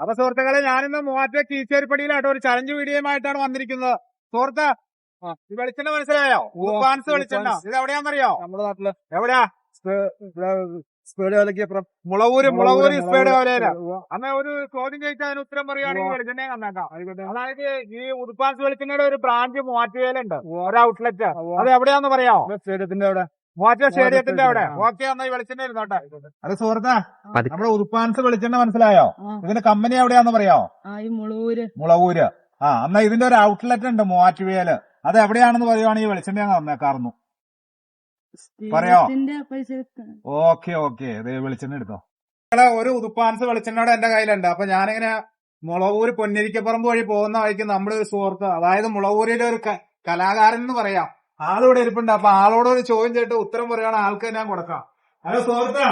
അപ്പൊ സുഹൃത്തുക്കളെ ഞാനിന്ന് മൂവാറ്റ കീച്ചേരിപ്പടിയിലായിട്ട് ഒരു ചലഞ്ച് വീഡിയോയുമായിട്ടാണ് വന്നിരിക്കുന്നത്. സുഹൃത്ത് വെളിച്ചെണ്ണ മനസ്സിലായോ? ഫാൻസ് വെളിച്ചെണ്ണ. ഇത് എവിടെയാണെന്നറിയോ? നമ്മുടെ നാട്ടിൽ. എവിടെയാ? മുളവൂര് മുളവൂര് സ്പീഡ് അന്ന് ഒരു ചോദ്യം ചോദിച്ചാൽ അതിന് ഉത്തരം പറയുകയാണെങ്കിൽ. വെളിച്ചെണ്ണ തന്നേക്കാം. അതായത് ഈ ഉടുപ്പാൻസ് വെളിച്ചെണ്ണയുടെ ഒരു ബ്രാഞ്ച് മൂവാറ്റുകയിലുണ്ട്. ഒരു ഔട്ട്ലെറ്റ് അത് എവിടെയാന്ന് പറയാമോ? സ്റ്റേഡിയത്തിന്റെ അവിടെ. സ്റ്റേഡിയത്തിന്റെ അവിടെ. ഓക്കെ എന്നാ വെളിച്ചെണ്ണ ഇരുന്നോട്ടെ. അത് സുഹൃത്താ നമ്മുടെ ഉറുപ്പാൻസ് വെളിച്ചെണ്ണ മനസ്സിലായോ. ഇതിന്റെ കമ്പനി എവിടെയാന്ന് പറയാമോ? ആ ഈ മുളൂര് മുളവൂര്. ആ എന്നാ ഇതിന്റെ ഒരു ഔട്ട്ലെറ്റ് ഉണ്ട് മൂവാറ്റുപുഴയിൽ. അത് എവിടെയാണെന്ന് പറയുവാണെങ്കിൽ വെളിച്ചെണ്ണ തന്നേക്കാറുന്നു പറയോ? ഓക്കെ ഓക്കെ ഇത് വെളിച്ചെണ്ണ എടുത്തോ. ഒരു ഉതുപ്പാൻസ് വെളിച്ചെണ്ണയുടെ എന്റെ കയ്യിലുണ്ട്. അപ്പൊ ഞാനിങ്ങനെ മുളവൂര് പൊന്നിരിക്കപ്പറമ്പ് വഴി പോകുന്ന വഴിക്ക് നമ്മുടെ ഒരു സുഹൃത്ത് അതായത് മുളവൂരിലെ ഒരു കലാകാരൻ എന്ന് പറയാം. ആളിവിടെ ഇരിപ്പുണ്ട്. അപ്പൊ ആളോട് ഒരു ചോദ്യം ചെയ്തിട്ട് ഉത്തരം പറയുകയാണ് ആൾക്ക് ഞാൻ കൊടുക്കാം. ഹലോ സുഹൃത്ത്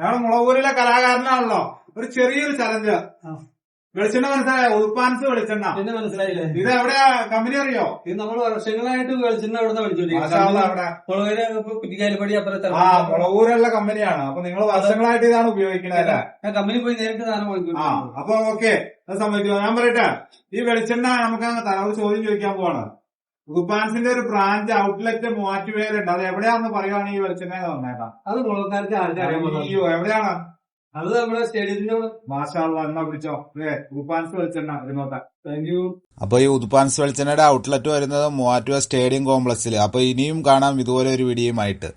ഞങ്ങൾ മുളവൂരിലെ കലാകാരനാണല്ലോ. ഒരു ചെറിയൊരു ചലഞ്ച് വെളിച്ചെണ്ണ മനസ്സിലായോ? ഉതുപ്പാൻസ് വെളിച്ചെണ്ണ. പിന്നെ മനസ്സിലായില്ലേ. ഇത് എവിടെയാ കമ്പനി അറിയോ? ഇത് നമ്മൾ വർഷങ്ങളായിട്ട് വെളിച്ചെണ്ണ എവിടെ കുറ്റിക്കാലിപ്പടി അപ്പുറത്തെ ആ കമ്പനിയാണ്. അപ്പൊ നിങ്ങൾ വർഷങ്ങളായിട്ട് ഇതാണ് ഉപയോഗിക്കുന്നത് അല്ലേ? ഞാൻ കമ്പനി പോയി നേരിട്ട് സാധനം പോയി അപ്പൊ ഓക്കെ. അത് സമ്മതിക്കുക ഞാൻ പറയട്ടെ. ഈ വെളിച്ചെണ്ണ നമുക്ക് തലവ്. ചോദ്യം ചോദിക്കാൻ പോവാണ്. ഉപാൻസിന്റെ ഒരു ബ്രാഞ്ച് ഔട്ട്ലെറ്റ് മൂവാറ്റുപേരുണ്ട് അത് എവിടെയാണെന്ന് പറയുവാണെങ്കിൽ വെളിച്ചെണ്ണ തന്നേക്കാം അത് പോകുന്നത്? അയ്യോ എവിടെയാണ്? അത് നമ്മുടെ സ്റ്റേഡിയത്തിന്റെ അപ്പൊ മാഷാള്ള എന്നാ വിളിച്ചോ ഏ ഉപാൻസ് വെളിച്ചെണ്ണ ഇരുന്നോട്ടെ താങ്ക് യു അപ്പോൾ ഈ ഉദ്പാൻസ് വെളിച്ചെണ്ണയുടെ ഔട്ട്ലെറ്റ് വരുന്നത് മൂവാറ്റുപുഴ സ്റ്റേഡിയം കോംപ്ലക്സിൽ അപ്പോൾ ഇനിയും കാണാം ഇതുപോലെ ഒരു വീഡിയോയുമായിട്ട്.